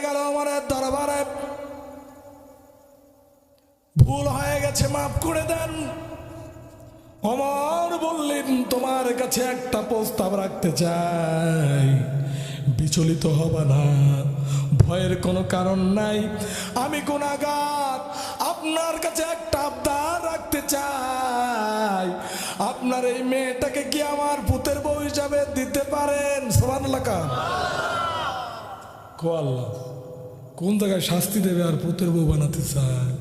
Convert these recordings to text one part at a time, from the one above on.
গেল দরবারে। ভুল হয়ে গেছে, মাফ করে দেন। অমর বললেন, তোমার কাছে একটা প্রস্তাব রাখতে চাই। বিচলিত হবা না। ভয়ের কোনো কারণ নাই। আমি গুণাগার আপনার কাছে একটা আবদার রাখতে চাই। আপনার এই মেয়েটাকে কি আমার পুতের বউ হিসাবে দিতে পারেন? সমান এলাকা কো আল্লাহ কোন জায়গায় শাস্তি দেবে আর পুতের বউ বানাতে চায়?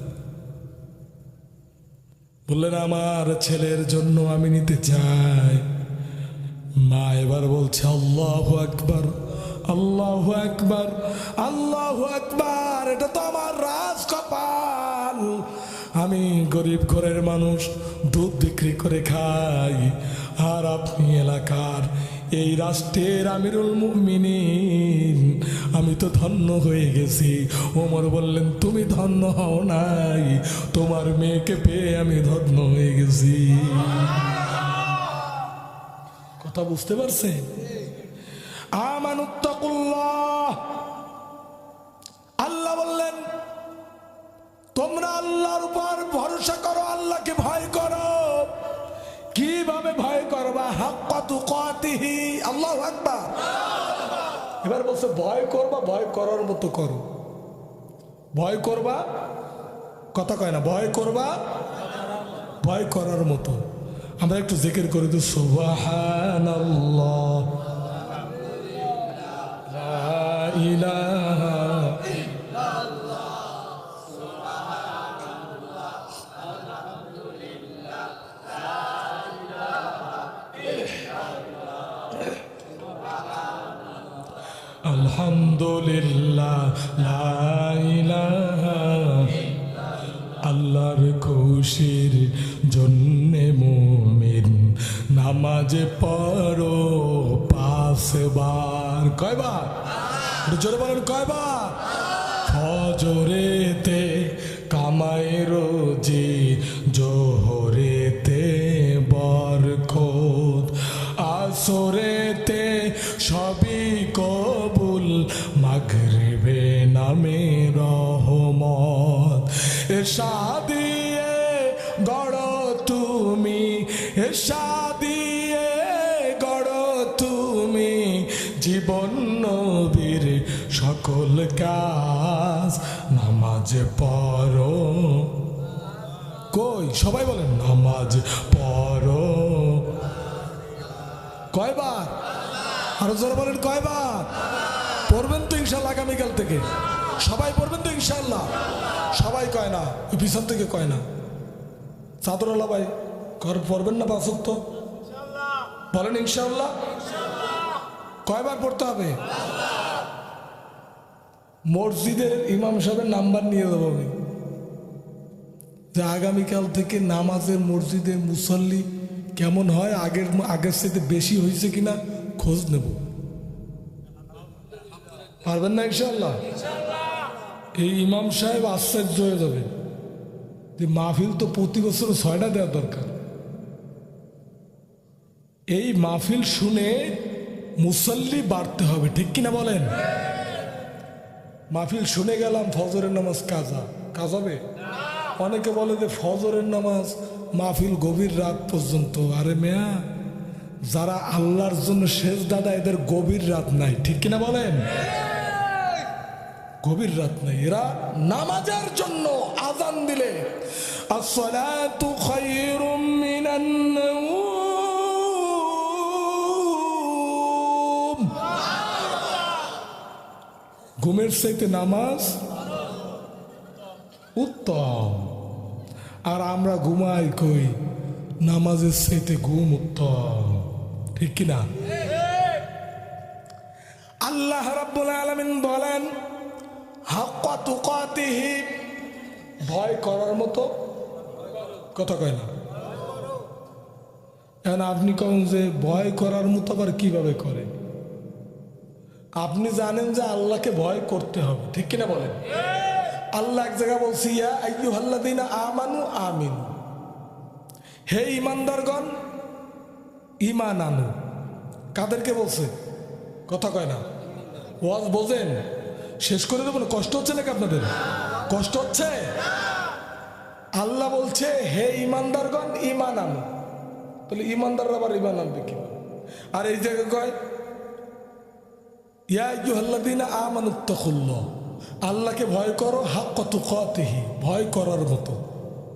বললেন, আমার ছেলের জন্য আমি নিতে চাই। মা এবার বলছে, আল্লাহ একবার আল্লাহ একবার আল্লাহ একবার এটা তো আমার রাজ কপাল। আমি গরিব ঘরের মানুষ, দুধ বিক্রি করে খাই। আর আপনি এলাকার এই রাষ্ট্রের আমিরুল মুমিনিন, আমি তো ধন্য হয়ে গেছি। ওমর বললেন, তুমি ধন্য হও নাই, তোমার মেয়েকে পেয়ে আমি ধন্য হয়ে গেছি। কথা বুঝতে পারছেন? আমানুত্তাকুল্লাহ। আল্লাহর উপর ভরসা করো, আল্লাহকে ভয় করো। কীভাবে ভয় করবা? হাক্কাতু আল্লাহ আকবার। এবার বলছে, ভয় করবা, ভয় করার মতো করো। ভয় করবা? কথা কয় না, ভয় করবা, ভয় করার মতো। আমরা একটু জিকির করে তো, সুবহানাল্লাহ ইলাহা আলহামদুলিল্লাহ আল্লাহর খুশির জন্যে মুমিন। নামাজ পড়ো পাঁচবার কয়বার? জোরে বলেন, কয়বার? ফজরেতে কামাই রোজি এসা দিয়ে গড় তুমি। এসা দিয়ে গড় তুমি। জীবন নবীর সকল কাজ, নামাজ পড়ো। কই, সবাই বলেন নামাজ পড়ো। কয়বার? আরও জোরে বলেন কয়বার? পড়বেন তো ইনশাল্লাহ আগামীকাল থেকে। সবাই পড়বেন তো ইনশাল্লাহ সবাই কয় না, ওই পিছন থেকে কয় না। চাদরওয়ালা ভাই, ঘর পড়বেন না বাসক তো বলেন ইনশাল্লাহ কয়বার পড়তে হবে? মসজিদের ইমাম সাহেবের নাম্বার নিয়ে দেবো আমি। যে আগামীকাল থেকে নামাজের মসজিদে মুসল্লি কেমন হয়, আগের আগের সাথে বেশি হয়েছে কিনা, খোঁজ নেব। পারবেন না ইনশাল্লাহ এই ইমাম সাহেব আশ্চর্য হয়ে যাবে। যে মাহফিল তো প্রতি বছর ছয়টা দেওয়া দরকার। এই মাহফিল শুনে মুসল্লি বাড়তে হবে, ঠিক কিনা বলেন? মাহফিল শুনে গেলাম ফজরের নামাজ কাজা। কাজ হবে অনেকে বলে যে ফজরের নামাজ মাহফিল গভীর রাত পর্যন্ত। আরে মেয়া, যারা আল্লাহর জন্য শেষ দাদা এদের গভীর রাত নাই, ঠিক কিনা বলেন? গভীর রাত নাই। এরা নামাজের জন্য আজান দিলে ঘুমের চাইতে নামাজ উত্তম। আর আমরা ঘুমাই কই? নামাজের চাইতে ঘুম উত্তম। ঠিক কিনা? আল্লাহ রাব্বুল আলামিন বলেন ভয় করার মতো কথা কয় না। এখন আপনি কন যে ভয় করার মতো আবার কীভাবে করে? আপনি জানেন যে আল্লাহকে ভয় করতে হবে, ঠিক কিনা বলেন? আল্লাহ এক জায়গায় বলছি, ইয়া আইয়ুহাল্লাযীনা আমানু আমিন। হে ইমানদারগণ ইমান আনু। কাদেরকে বলছে? কথা কয় না। ওয়াজ বোঝেন? শেষ করে দেবো না? কষ্ট হচ্ছে নাকি আপনাদের? কষ্ট হচ্ছে? আল্লাহ বলছে, হে ইমানদারগণ ইমান আনো। তাহলে ইমানদাররা আবার ইমান আনবে কি? আর এই জায়গায় কয়, ইয়া ইয়ুহাল্লাযীনা আল্লাহকে ভয় করো, হাক্কা তুকাতিহি, ভয় করার মতো।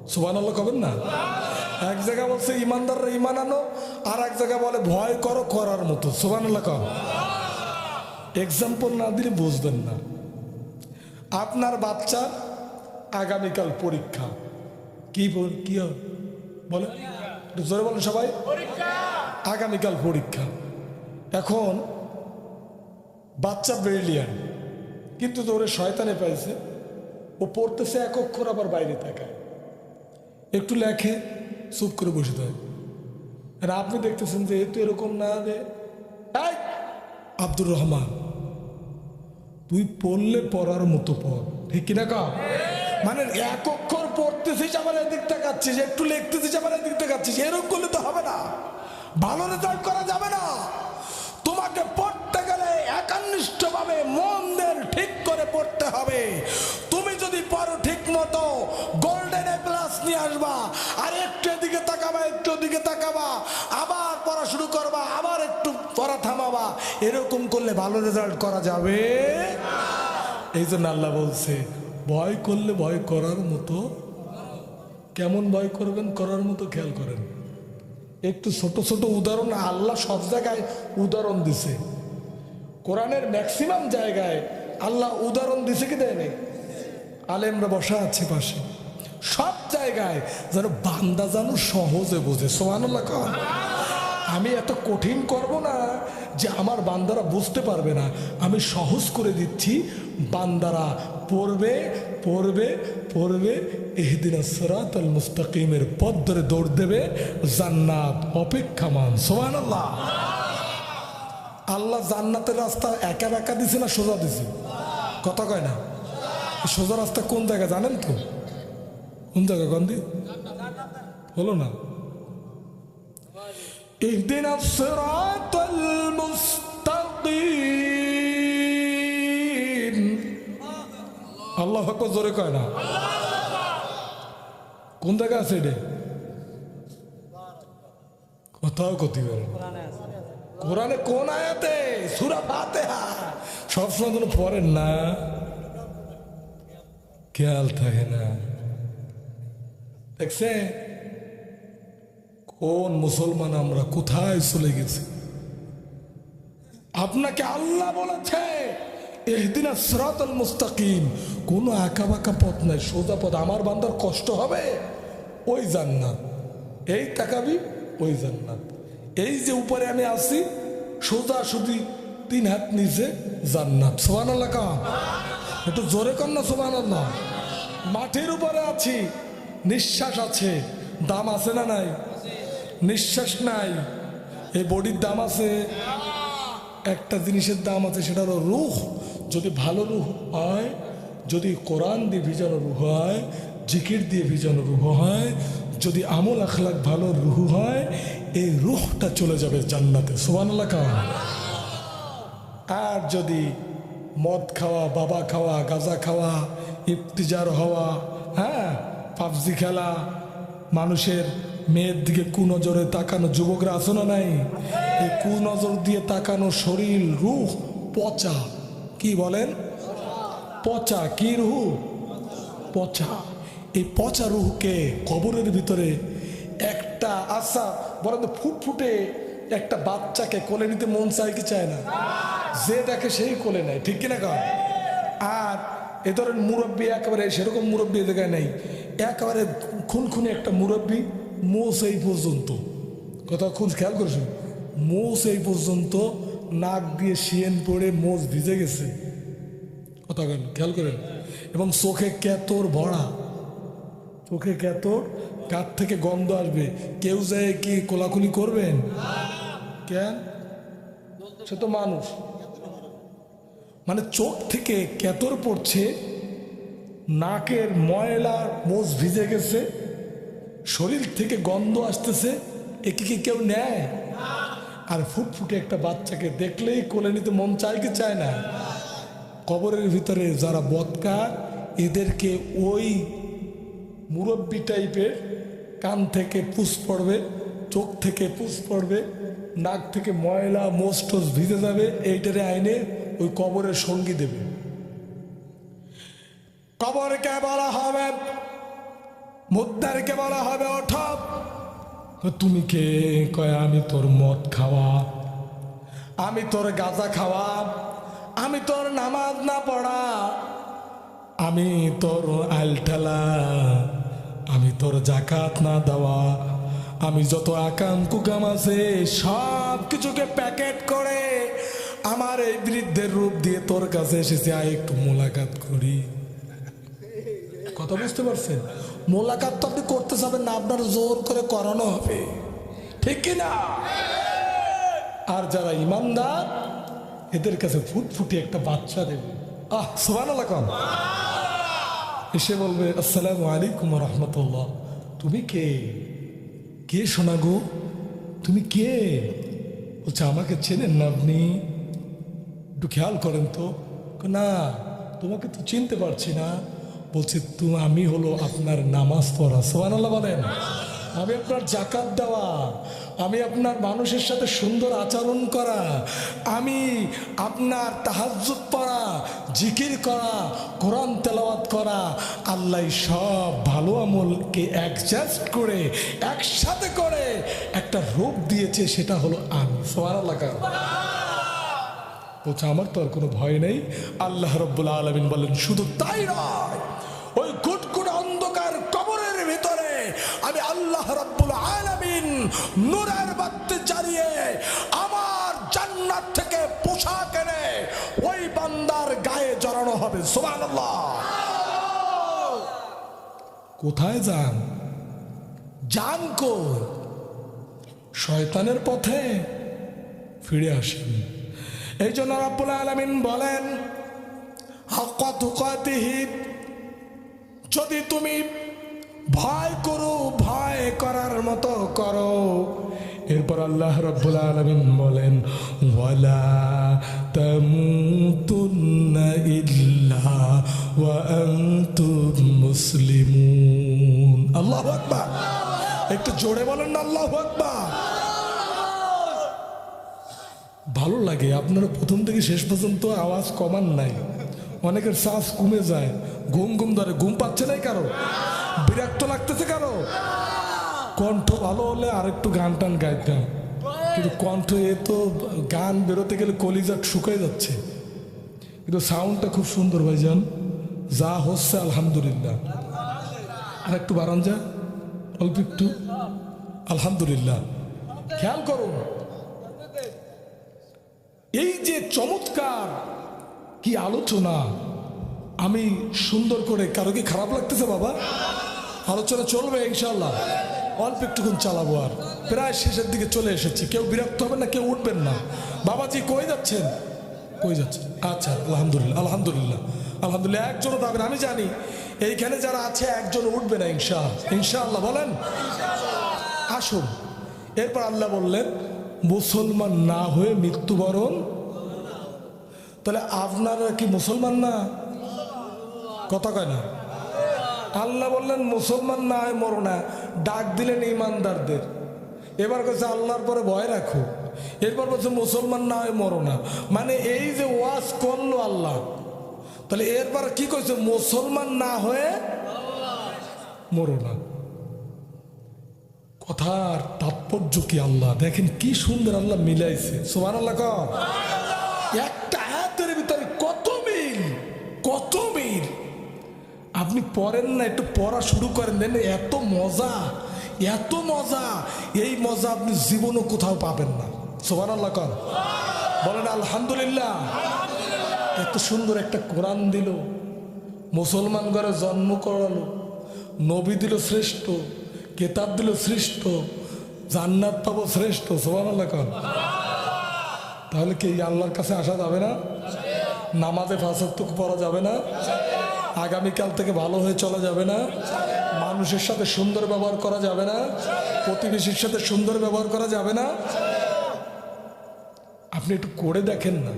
সুবহানাল্লাহ কবেন না? এক জায়গা বলছে ইমানদাররা ইমান আনো। আর এক জায়গা বলে, ভয় করো করার মতো। সুবহানাল্লাহ কম এক্সাম্পল না দিলে বুঝবেন না। আপনার বাচ্চা আগামীকাল পরীক্ষা। কি কি? বলে জোরে বলেন সবাই। আগামীকাল পরীক্ষা। এখন বাচ্চা ব্রিলিয়ান কিন্তু তোরে শয়তানে পাইছে। ও পড়তেছে এক অক্ষর আবার বাইরে তাকায়। একটু লেখে চুপ করে বসে থাকে। আর আপনি দেখতেছেন যে এ তো এরকম না এই, আব্দুর রহমান, তুই পড়লে পড়ার মতো পড়, ঠিক কিনা কা? মানে এক অক্ষর পড়তেছিস আবার এদিক তাকাচ্ছিস, একটু লিখতেছিস আবার এদিক তাকাচ্ছিস, এরকম করলে তো হবে না। ভালো রেজাল্ট করা যাবে না। তোমাকে পড়তে গেলে একান্নিষ্ঠ ভাবে মনদের ঠিক করে পড়তে হবে। তুমি যদি পড়ো ঠিক মতো গোল্ডেন এ প্লাস নিয়ে আসবা, আর একটু এদিকে তাকাবা, একটু ওদিকে তাকাবা, আবার পড়া শুরু করবা, আবার একটু পড়া থামাবা। এরকম করলে ভালো রেজাল্ট করা যাবে? এই জন্য আল্লাহ বলছে, ভয় করলে ভয় করার মতো, কেমন ভয় করবেন? করার মতো খেয়াল করেন। একটু ছোট ছোট উদাহরণ, আল্লাহ সব জায়গায় উদাহরণ দিছে। কোরআনের ম্যাক্সিমাম জায়গায় আল্লাহ উদাহরণ দিছে কি দেয় নাই আলেমরা বসা আছে পাশে। সব জায়গায় যেন বান্দা যেন সহজে বোঝে। সোহানুল্লাহ কন। আমি এত কঠিন করব না যে আমার বান্দারা বুঝতে পারবে না। আমি সহজ করে দিচ্ছি, বান্দারা পড়বে পড়বে পড়বে, এহদিন সরাত আল মুস্তাকিমের পথ ধরে দৌড় দেবে, জান্নাত অপেক্ষামান সোহান আল্লাহ আল্লাহ জান্নাতের রাস্তা একা একা দিছে না সোজা দিছে? কথা কয় না? সোজা রাস্তা কোন জায়গা জানেন তো? কোন জায়গা গন্ধি হলো না? اهدنا الصراط المستقيم আল্লাহ হক জোরে কয় না কোন জায়গা আছে এটা কোথাও ক্ষতি পারে কোরআনে কোন আয়াতে সুরা ফাতেহা সবসময় যেন পড়েন না খেয়াল থাকে না দেখছে কোন মুসলমান আমরা কোথায় চলে গেছি? আপনাকে আল্লাহ বলেছে, এহদিনা সিরাতাল মুস্তাকিম, কোনো আঁকা বাঁকা পথ নাই, সোজা পথ। আমার বান্দার কষ্ট হবে, ওই জান্নাত। এই তাকাবি, ওই জান্নাত। এই যে উপরে আমি আছি, সোজা সুদি তিন হাত নিচে জান্নাত। সোহান কা। একটু জোরে কর না সোহান মাটির উপরে আছি, নিঃশ্বাস আছে, দাম আছে না নাই? নিঃশ্বাস নাই। এই বডির দাম আছে, একটা জিনিসের দাম আছে, সেটা হলো রুহ। যদি ভালো রুহ হয়, যদি কোরআন দিয়ে ভিজানো রুহ হয়, জিকির দিয়ে ভিজানো রুহ হয়, যদি আমল আখলাক ভালো রুহ হয়, এই রুহটা চলে যাবে জান্নাতে। সোহান আর যদি মদ খাওয়া, বাবা খাওয়া, গাজা খাওয়া, ইফতিজার হওয়া হ্যাঁ পাবজি খেলা, মানুষের মেয়ের দিকে কুনজরে তাকানো যুবকরা আসো না নাই? এই কুনজর দিয়ে তাকানো শরীর, রুহ, পচা। কি বলেন? পচা। কি রুহ? পচা। এই পচা রুহকে কবরের ভিতরে একটা আশা বরং ফুটফুটে একটা বাচ্চাকে কোলে নিতে মন চায় কি চায় না? যে দেখে সেই কোলে নেয়, ঠিক কিনা কর আর এ ধরেন মুরব্বী একেবারে সেরকম মুরব্বী এ জায়গায় নেই। একেবারে খুনখুনি একটা মুরব্বী মোষ এই পর্যন্ত। কথা খুব খেয়াল করেছেন? মোষ এই পর্যন্ত নাক দিয়ে শিয়েন পড়ে মোষ ভিজে গেছে। কথা কেন, খেয়াল করেন। এবং চোখে কেতর ভরা। চোখে কেতর কার থেকে গন্ধ আসবে। কেউ যায় কি কোলাকুলি করবেন? কেন? সে তো মানুষ। মানে চোখ থেকে কেতর পড়ছে, নাকের ময়লা মোজ ভিজে গেছে শরীর থেকে গন্ধ আসতেছে, একে কি কেউ নেয়? আর ফুটফুটে একটা বাচ্চাকে দেখলেই কোলে নিতে মন চায় কি চায় না? কবরের ভিতরে যারা বৎকার এদেরকে ওই মুরব্বি টাইপের কান থেকে পুষ পড়বে, চোখ থেকে পুষ পড়বে, নাক থেকে ময়লা মোস্টোস ভিজে যাবে, এইটারে আইনে ওই কবরের সঙ্গী দেবে। কবরকে বলা হবে মুদ্দারকে বলা হবে ওঠব তুমি কে? কয়, আমি তোর মদ খাওয়া। আমি তোর গাঁজা খাওয়া। আমি তোর নামাজ না পড়া। আমি তোর আলঠালা আমি তোর জাকাত না দেওয়া। আমি যত আকাম কুকাম আছে, সব কিছুকে প্যাকেট করে আমার এই বৃদ্ধের রূপ দিয়ে তোর কাছে এসেছে, আয় একটু মোলাকাত করি। কথা বুঝতে পারছেন? মোলাকাত তো আপনি করতে যাবেন না, আপনার জোর করে করানো হবে। ঠিক কি না? আর যারা ইমানদার, এদের কাছে ফুটফুটি একটা বাচ্চা দেবে। আহ সোহান কম এসে বলবে, আসসালামু আলাইকুম রহমতুল্লাহ। তুমি কে? কে শোনা গো? তুমি কে? বলছে, আমাকে চেনেন না আপনি। একটু খেয়াল করেন তো। না, তোমাকে তো চিনতে পারছি না। বলছে, তু, আমি হলো আপনার নামাজ পড়া। সোহান আল্লাহ বলেন। আমি আপনার জাকাত দেওয়া, আমি আপনার মানুষের সাথে সুন্দর আচরণ করা, আমি আপনার তাহাজ্জুদ পড়া, জিকির করা, কোরআন তেলাওয়াত করা, আল্লাহ সব ভালো আমলকে অ্যাডজাস্ট করে, একসাথে করে একটা রূপ দিয়েছে, সেটা হলো আমি। সোহান আল্লাহ বলছে, আমার তো আর কোনো ভয় নেই। আল্লাহ রব্বুল আলমিন বলেন, শুধু তাই নয়। নূরের বাত্তি চালিয়ে আমার জান্নাত থেকে পোশাক এনে ওই বান্দার গায়ে জড়ানো হবে। সোমান কোথায় যান? যান শয়তানের পথে ফিরে আসেন। এই জন্য রাব্বুল আলমিন বলেন হকাতুকাতিহিত যদি তুমি ভয় করো, ভয় করার মতো করো। এরপর আল্লাহ রব্বুল আলমিন বলেন, ওয়ালা তামুতুন্না ইল্লা ওয়া আনতুম মুসলিমুন। আল্লাহু আকবার। একটু জোরে বলেন না, আল্লাহু আকবার। ভালো লাগে, আপনারা প্রথম থেকে শেষ পর্যন্ত আওয়াজ কমান নাই। অনেকের শ্বাস কমে যায় ঘুম ঘুম ধরে, ঘুম পাচ্ছে নাই কারও? বিরক্ত লাগতেছে কারও? কণ্ঠ ভালো হলে আর একটু গান টান গাইতাম। কিন্তু কণ্ঠ এ তো গান বেরোতে গেলে কলিজা শুকাই যাচ্ছে। কিন্তু সাউন্ডটা খুব সুন্দর ভাইজান। যা হচ্ছে আলহামদুলিল্লাহ। আর একটু বাড়ান যা, অল্প একটু। আলহামদুলিল্লাহ। খেয়াল করুন এই যে চমৎকার কি আলোচনা আমি সুন্দর করে কারও কি খারাপ লাগতেছে বাবা? আলোচনা চলবে ইনশাল্লাহ অল্প একটুক্ষণ চালাবো আর। প্রায় শেষের দিকে চলে এসেছি। কেউ বিরক্ত হবেন না, কেউ উঠবেন না। বাবাজি কই যাচ্ছেন? কই যাচ্ছেন? আচ্ছা আলহামদুলিল্লাহ আলহামদুলিল্লাহ। আলহামদুলিল্লাহ, একজনও দাবেন আমি জানি। এইখানে যারা আছে, একজন উঠবে না ইনশা ইনশাআল্লাহ, বলেন। আসুন। এরপর আল্লাহ বললেন, মুসলমান না হয়ে মৃত্যুবরণ? তাহলে আপনারা কি মুসলমান না? কথা কয় না? আল্লাহ বললেন, মুসলমান না হয় মরো না। ডাক দিলেন ইমানদারদের। এবার কাছে আল্লাহর পরে ভয় রাখো। এরপর বলছে, মুসলমান না হয় মরো না। মানে এই যে ওয়াজ করল আল্লাহ, তাহলে এরপর কি করছে মুসলমান না হয়ে মরো না। কথার তাৎপর্য কি আল্লাহ? দেখেন কি সুন্দর আল্লাহ মিলাইছে। সোমান আল্লাহ একটা হাতের ভিতরে কত মিল কত মিল আপনি পড়েন না, একটু পড়া শুরু করেন, দেন এত মজা এত মজা, এই মজা আপনি জীবনও কোথাও পাবেন না। সোমান আল্লাহ কর। বলেন, আলহামদুলিল্লাহ। এত সুন্দর একটা কোরআন দিল, মুসলমান ঘরে জন্ম করালো, নবী দিল শ্রেষ্ঠ, কেতাব দিল শ্রেষ্ঠ, জান্নাত পাবো শ্রেষ্ঠ সোমান আল্লাহ কর। তাহলে কি আল্লাহর কাছে আসা যাবে না? নামাজে ফাঁসাত্তক পড়া যাবে না? আগামীকাল থেকে ভালো হয়ে চলা যাবে না। মানুষের সাথে সুন্দর ব্যবহার করা যাবে না। প্রতিবেশীর সাথে সুন্দর ব্যবহার করা যাবে না। আপনি একটু করে দেখেন না।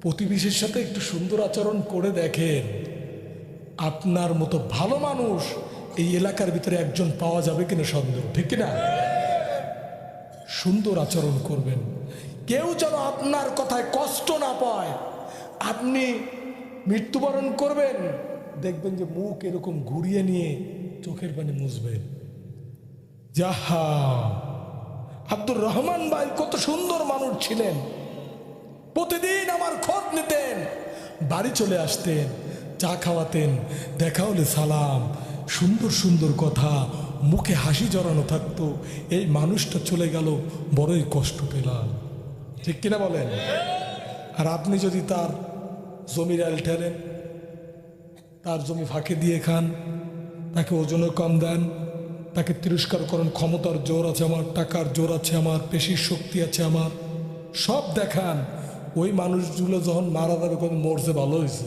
প্রতিবেশীর সাথে একটু সুন্দর আচরণ করে দেখেন। আপনার মতো ভালো মানুষ এই এলাকার ভিতরে একজন পাওয়া যাবে কিনা সন্দেহ, ঠিক কিনা? সুন্দর আচরণ করবেন। কেউ যেন আপনার কথায় কষ্ট না পায়। আপনি মৃত্যুবরণ করবেন। দেখবেন যে মুখ এরকম ঘুরিয়ে নিয়ে চোখের পানি মুছবেন। যাহা। আব্দুর রহমান ভাই কত সুন্দর মানুষ ছিলেন। প্রতিদিন আমার খোঁজ নিতেন, বাড়ি চলে আসতেন, চা খাওয়াতেন, দেখা হলে সালাম, সুন্দর সুন্দর কথা, মুখে হাসি জড়ানো থাকতো। এই মানুষটা চলে গেল, বড়ই কষ্ট পেলাম। ঠিক কিনা বলেন? আর আপনি যদি তার জমির আল ঠেলেন তার জমি ফাঁকে দিয়ে খান। তাকে ওজনও কম দেন। তাকে তিরস্কার করেন, ক্ষমতার জোর আছে আমার, টাকার জোর আছে আমার, পেশির শক্তি আছে আমার। সব দেখান, ওই মানুষগুলো যখন মারা যাবে কোন মরছে, ভালো হয়েছে।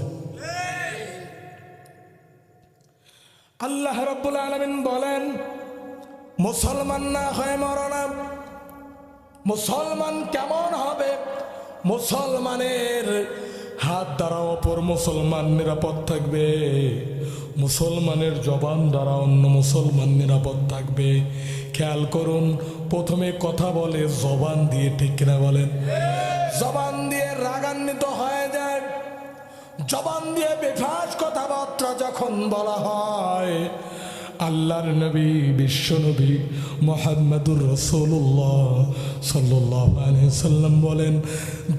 আল্লাহ রব্বুল আলমিন বলেন, মুসলমান না হয় মরনা। মুসলমান কেমন হবে? মুসলমানের হাত দ্বারা অপর মুসলমান নিরাপদ থাকবে। মুসলমানের জবান দ্বারা অন্য মুসলমান নিরাপদ থাকবে। খেয়াল করুন, প্রথমে কথা বলে জবান দিয়ে ঠিক কিনা বলেন। জবান দিয়ে রাগান্বিত হয়ে যায় জবান দিয়ে বেফাস কথাবার্তা যখন বলা হয় আল্লাহর নবী, বিশ্ব নবী মোহাম্মদুর রসুল্লাহ সাল্লাহ সাল্লাম বলেন,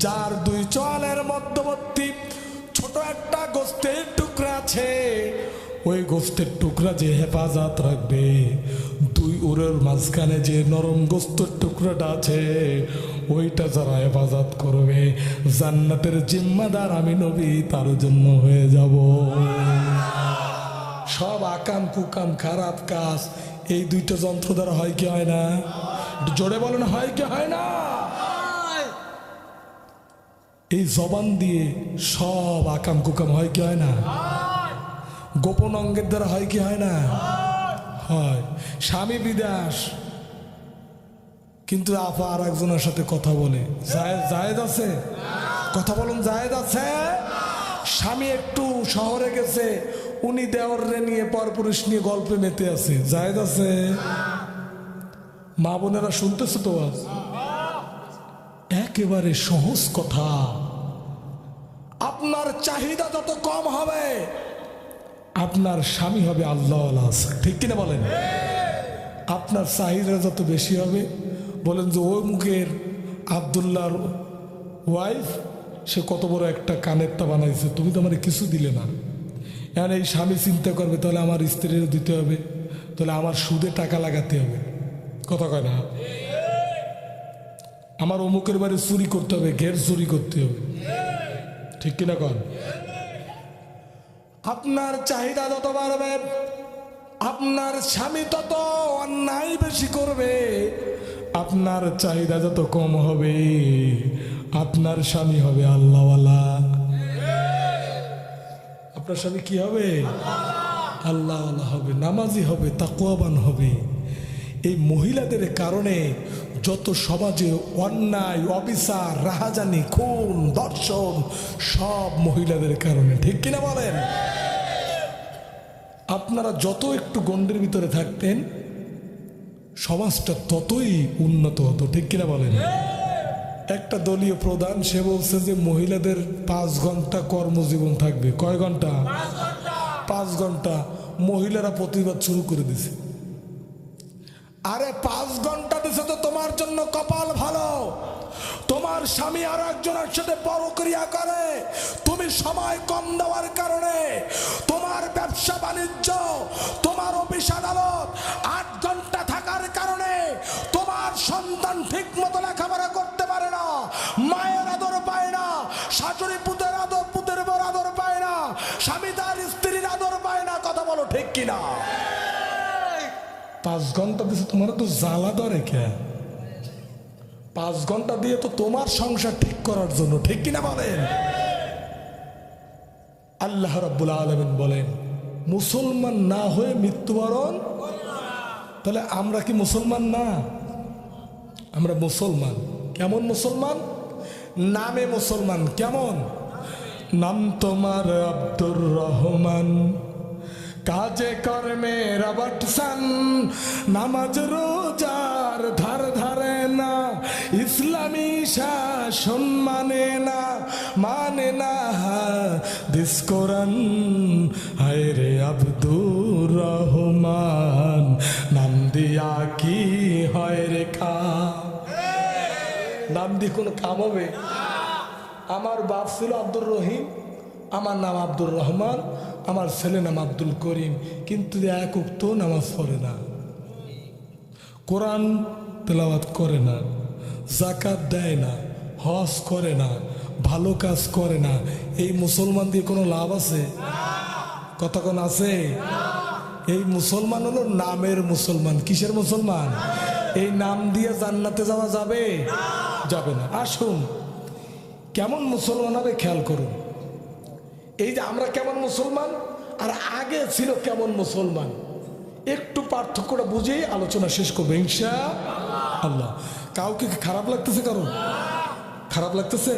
যার দুই চলের মধ্যবর্তী ছোট একটা গোস্তের টুকরা আছে, ওই গোস্তের টুকরা যে হেফাজত রাখবে, দুই উরের মাঝখানে যে নরম গোস্তের টুকরাটা আছে, ওইটা যারা হেফাজত করবে, জান্নাতের জিম্মাদার আমি নবী, তার জন্য হয়ে যাব। সব আকাম কুকাম খারাপ কাজ এই দুইটা যন্ত্র দ্বারা হয় কি হয় না? জোরে বলেন হয় কি হয় না? এই জবান দিয়ে সব আকাম কুকাম হয় কি হয় না? গোপন অঙ্গের দ্বারা হয় কি হয় না? হয়। স্বামী বিদাস। কিন্তু আপা আর একজনের সাথে কথা বলে। জায়েদ জায়েদ আছে? কথা বলুন জায়েদ আছে? স্বামী একটু শহরে গেছে উনি দেওয়ারে নিয়ে পরপুরুষ নিয়ে গল্পে মেতে আছে। জায়েদ আছে? মা বোনেরা শুনতেছে তো আজ? একেবারে সহজ কথা। আপনার চাহিদা যত কম হবে, আপনার স্বামী হবে আল্লাহ ঠিক কিনা বলেন? আপনার চাহিদা যত বেশি হবে, বলেন যে ওই মুখের আবদুল্লাহর ওয়াইফ সে কত বড় একটা কানেরটা বানাইছে। তুমি তো আমার কিছু দিলে না। এখন এই স্বামী চিন্তা করবে, তাহলে আমার স্ত্রীরও দিতে হবে, তাহলে আমার সুদে টাকা লাগাতে হবে। কথা কয় না? আমার অমুকের বাড়ি চুরি করতে হবে, ঘের চুরি করতে হবে। ঠিক কিনা কন? আপনার চাহিদা যত বাড়বে, আপনার স্বামী তত অন্যায় বেশি করবে, আপনার চাহিদা যত কম হবে, আপনার স্বামী হবে আল্লাহওয়ালা। আপনার স্বামী কি হবে? আল্লাহ আল্লাহ হবে, নামাজি হবে তাকুয়াবান হবে। এই মহিলাদের কারণে যত সমাজে অন্যায়, অবিচার, রাহাজানি, খুন দর্শন সব মহিলাদের কারণে, ঠিক কিনা বলেন? আপনারা যত একটু গন্ডের ভিতরে থাকতেন, সমাজটা ততই উন্নত হতো, ঠিক কিনা বলেন? একটা দলীয় প্রধান সে বলছে যে মহিলাদের পাঁচ ঘণ্টা কর্মজীবন থাকবে। কয় ঘণ্টা? পাঁচ ঘণ্টা। মহিলারা প্রতিবাদ শুরু করে দিছে। আরে পাঁচ ঘণ্টা দিছে তো তোমার জন্য কপাল ভালো। তোমার স্বামী আর একজনের সাথে পরক্রিয়া করে। তুমি সময় কম দেওয়ার কারণে তোমার ব্যবসা বাণিজ্য, তোমার অফিস আদালত আট ঘণ্টা থাকার কারণে তোমার সন্তান ঠিক মতো লেখাপড়া করতে পারে না। মায়ের আদর পায় না, শাশুড়ি পুতের আদর, পুতের বর আদর পায় না, স্বামী তার স্ত্রীর আদর পায় না, কথা বলো ঠিক কিনা? পাঁচ ঘণ্টা দিছে, তোমার তো জ্বালা ধরে কে? পাঁচ ঘণ্টা দিয়ে তো তোমার সংসার ঠিক করার জন্য, ঠিক কিনা বলেন? আল্লাহ রাব্বুল আলমিন বলেন, মুসলমান না হয়ে মৃত্যুবরণ তাহলে আমরা কি মুসলমান না? আমরা মুসলমান। কেমন মুসলমান? নামে মুসলমান। কেমন? নাম তোমার আব্দুর রহমান। কাজে কর্মে রবট সান, নামাজ রোজার ধার ধারে শাসন মানে না মানে না দিস কোরআন। হায় রে আব্দুর রহমান, নাম দিয়া কি হয় রে খা। নাম দিয়ে কোনো কাম হবে? আমার বাপ ছিল আব্দুর রহিম, আমার নাম আব্দুর রহমান, আমার ছেলে নাম আব্দুল করিম। কিন্তু এক উক্ত নামাজ পড়ে না। কোরআন তেলাওয়াত করে না। জাকাত দেয় না, হজ করে না, ভালো কাজ করে না। এই মুসলমান দিয়ে কোনো লাভ আছে? কতক্ষণ আছে? এই মুসলমান হলো নামের মুসলমান। কিসের মুসলমান? এই নাম দিয়ে জান্নাতে যাওয়া যাবে? যাবে না। আসুন, কেমন মুসলমান হবে খেয়াল করুন। এই যে আমরা কেমন মুসলমান, আর আগে ছিল কেমন মুসলমান? একটু পার্থক্যটা বুঝেই আলোচনা শেষ করব, ইনশা আল্লাহ। কাউকে খারাপ লাগতেছে কারও খারাপ লাগতেছে?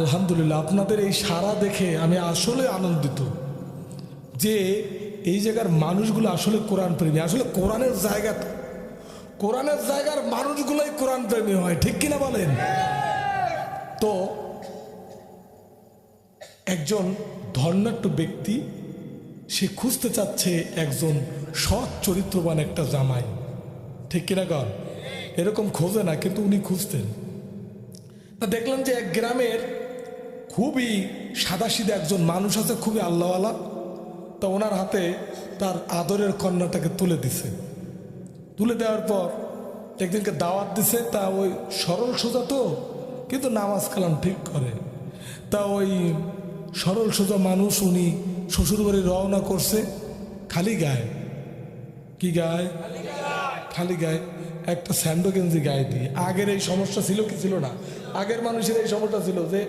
আলহামদুলিল্লাহ, আপনাদের এই সারা দেখে আমি আসলে আনন্দিত যে এই জায়গার মানুষগুলো আসলে কোরআন প্রেমী। আসলে কোরআনের জায়গা। কোরআনের জায়গার মানুষগুলোই কোরআন প্রেমী হয়, ঠিক কিনা বলেন? তো একজন ধর্নাট্য ব্যক্তি, সে খুঁজতে চাচ্ছে একজন সৎ চরিত্রবান একটা জামাই। ঠিক কিনা কর এরকম খোঁজে না কিন্তু উনি খুঁজতেন। তা দেখলাম যে এক গ্রামের খুবই সাদাসিধে একজন মানুষ আছে খুবই আল্লাহওয়ালা। তা ওনার হাতে তার আদরের কন্যাটাকে তুলে দিছে। তুলে দেওয়ার পর একদিনকে দাওয়াত দিছে তা ওই সরল সোজা তো কিন্তু নামাজ কালাম ঠিক করে। তা ওই সরল সোজা মানুষ উনি শ্বশুরবাড়ি রওনা করছে খালি গায়ে। কি গায়ে। খালি গায়ে। একটা স্যান্ডো গেঞ্জি গায়ে দিয়ে। আগের এই সমস্যা ছিল কি ছিল না? আগের মানুষের এই সমস্যা ছিল যে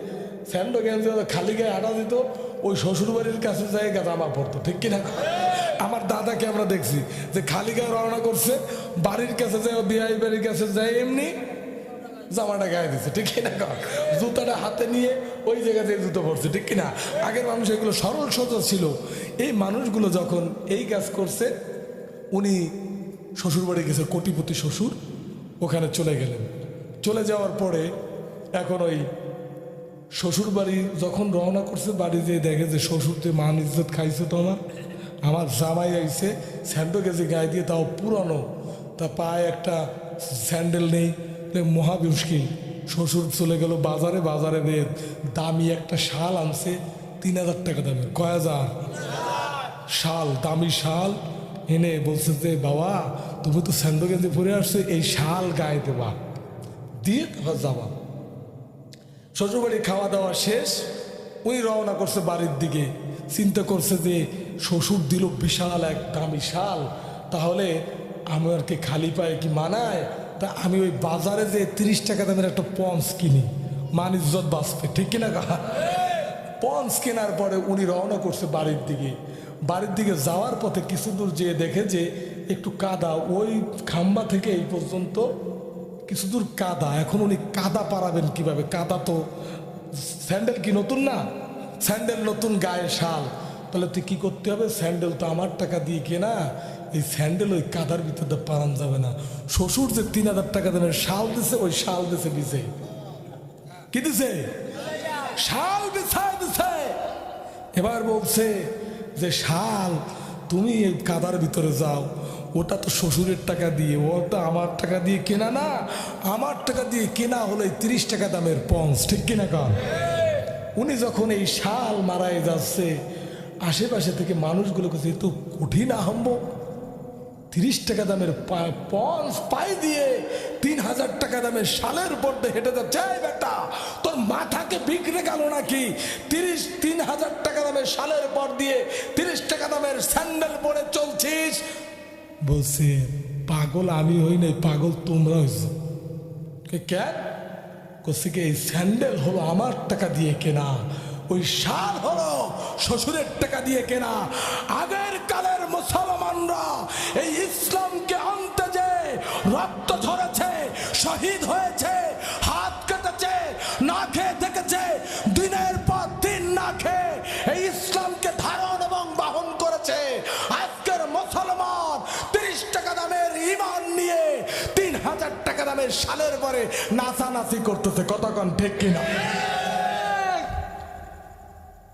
স্যান্ডো গেঞ্জি খালি গায়ে আটা দিত, ওই শ্বশুরবাড়ির কাছে জায়গা জামা পড়তো, ঠিক কিনা? আমার দাদাকে আমরা দেখছি যে খালি গায়ে রওনা করছে, বাড়ির কাছে যায় বিয়াই বাড়ির কাছে যায়, এমনি জামাটা গায়ে দিচ্ছে ঠিক কিনা জুতাটা হাতে নিয়ে ওই জায়গাতে জুতো পড়ছে ঠিক কিনা? আগের মানুষ এগুলো সরল সোজা ছিল। এই মানুষগুলো যখন এই কাজ করছে, উনি শ্বশুরবাড়ি গেছে কোটিপতি শ্বশুর, ওখানে চলে গেলেন। চলে যাওয়ার পরে এখন ওই শ্বশুর বাড়ি যখন রওনা করছে, বাড়ি যেয়ে দেখে যে শ্বশুর যে মান ইজ্জত খাইছে তো আমার আমার জামাই আইছে, স্যান্ডো গেছে গায়ে দিয়ে, তাও পুরানো। তা পায়ে একটা স্যান্ডেল নেই মহা মুশকিল। শ্বশুর চলে গেল বাজারে বাজারে দিয়ে দামি একটা শাল আনছে, তিন হাজার টাকা দামের। কয় হাজার? শাল, দামি শাল। এনে বলছে যে, বাবা, তুমি তো স্যান্ডো গেঞ্জি পরে আসছো, এই শাল গায়ে দেবা। দিয়ে যাবা শ্বশুরবাড়ি খাওয়া দাওয়া শেষ। উনি রওনা করছে বাড়ির দিকে। চিন্তা করছে যে, শ্বশুর দিল বিশাল এক দামি শাল। তাহলে আমার কি খালি পায়ে কি মানায়? তা আমি ওই বাজারে যে তিরিশ টাকা দামের একটা পন্স কিনি। মান ইজ্জত বাঁচবে। ঠিক কিনা পন্স কেনার পরে উনি রওনা করছে বাড়ির দিকে। বাড়ির দিকে যাওয়ার পথে কিছু দূর যেয়ে দেখে যে একটু কাদা। ওই খাম্বা থেকে এই পর্যন্ত কিছু দূর কাদা। এখন উনি কাদা পারাবেন কীভাবে? কাদা তো স্যান্ডেল কি নতুন না? স্যান্ডেল নতুন গায়ে শাল। তাহলে তুই কি করতে হবে? স্যান্ডেল তো আমার টাকা দিয়ে কেনা। এই স্যান্ডেল ওই কাদার ভিতরে পারান যাবে না। শ্বশুর যে তিন হাজার টাকা দেবেন, শাল দিছে, ওই শাল দিছে দিছে। কি দিছে? শাল বিছায় দিছে। এবার বলছে যে শাল তুমি কাদার ভিতরে যাও, ওটা তো শ্বশুরের টাকা দিয়ে, ওটা আমার টাকা দিয়ে কেনা না। আমার টাকা দিয়ে কেনা হলো তিরিশ টাকা দামের পঞ্চ ঠিক কিনা কর উনি যখন এই শাল মারায় যাচ্ছে, আশেপাশে থেকে মানুষগুলো কাছে তো কঠিন আহম্ব তিরিশ টাকা দামের পা- পঞ্চ পাই দিয়ে তিন হাজার টাকা দামের শালের পর্দে হেঁটে যাচ্ছে। এই বেটা, তোর মাথাকে বিগড়ে গেল নাকি? তিরিশ, তিন হাজার টাকা দামের শালের পর দিয়ে তিরিশ টাকা দামের স্যান্ডেল পরে চলছিস? বলছে, পাগল আমি হই নাই, পাগল তোমরা হয়েছ কেন কি? এই স্যান্ডেল হলো আমার টাকা দিয়ে কেনা, ওই শাল হলো শ্বশুরের টাকা দিয়ে কেনা। আগের কালের মুসলমানরা এই ইসলামকে আনতে যে রক্ত ধরেছে শহীদ হয়েছে, হাত কেটেছে না খেয়ে দেখেছে, দিনের পর দিন না খেয়ে এই ইসলামকে ধারণ এবং বাহন করেছে আজকের মুসলমান তিরিশ টাকা দামের ইমান নিয়ে তিন হাজার টাকা দামের সালের পরে নাচানাচি করতেছে। কতক্ষণ ঠিক কিনা?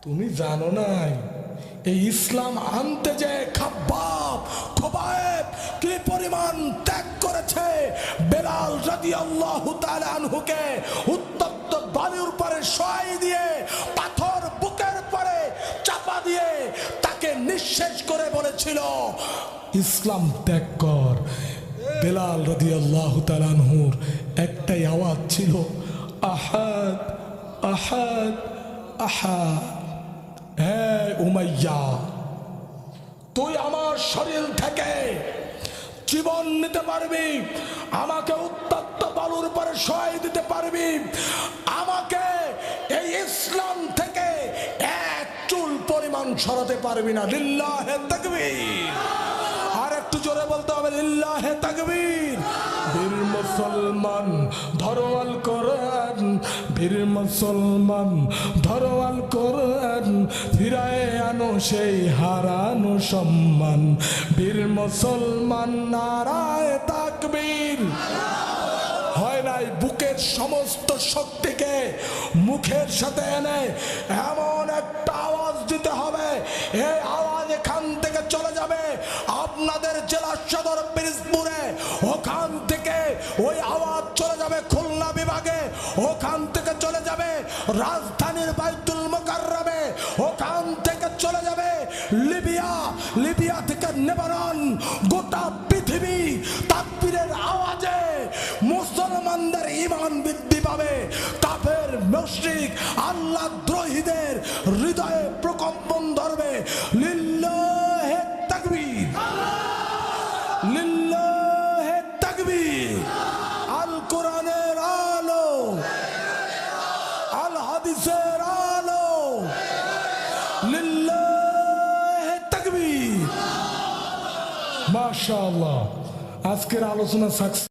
তুমি জানো নাই এই ইসলাম আনতে যে খাব্বাব, খোবায়েব, কি পরিমাণ ত্যাগ করেছে? বেলাল রাদি আল্লাহ আনহুকে উত্তপ্ত বালির উপরে সহায় দিয়ে, পাথর বুকের পরে চাপা দিয়ে তাকে নিঃশেষ করে বলেছিল, ইসলাম ত্যাগ কর। বেলাল রদি আল্লাহ তালানহুর একটাই আওয়াজ ছিল, আহাদ আহাদ আহাদ। হ্যাঁ উমাইয়া, তুই আমার শরীর থেকে জীবন নিতে পারবি, আমাকে উত্তপ্ত বালুর পরে সহায় দিতে পারবি, আমাকে এই ইসলাম থেকে এক চুল পরিমাণ সরাতে পারবি না। লিল্লাহে একটু জোরে বলতে হবে, লিল্লাহে তাকবীর। বীর মুসলমান ধরোয়াল কোরআন বীর মুসলমান ধরোয়াল কোরআন ফিরায় আনো সেই হারানো সম্মান। বীর মুসলমান, নারায় তাকবীর। হয় নাই বুকের সমস্ত শক্তিকে মুখের সাথে এনে এমন একটা আওয়াজ দিতে হবে এই সদর পিরিজপুরে, ওখান থেকে ওই আওয়াজ চলে যাবে খুলনা বিভাগে, ওখান থেকে চলে যাবে রাজধানীর বাইতুল মোকাররমে, ওখান থেকে চলে যাবে লিবিয়া লিবিয়া থেকে নেবারন, গোটা পৃথিবী তাকবীরের আওয়াজে মুসলমানদের ইমান বৃদ্ধি পাবে। কাফের, মুশরিক, আল্লাহ দ্রোহীদের হৃদয়ে প্রকম্পন ধরবে। লিল্লাহে তাকবীর মাশাআল্লাহ আজকের আলোচনা সাকসেস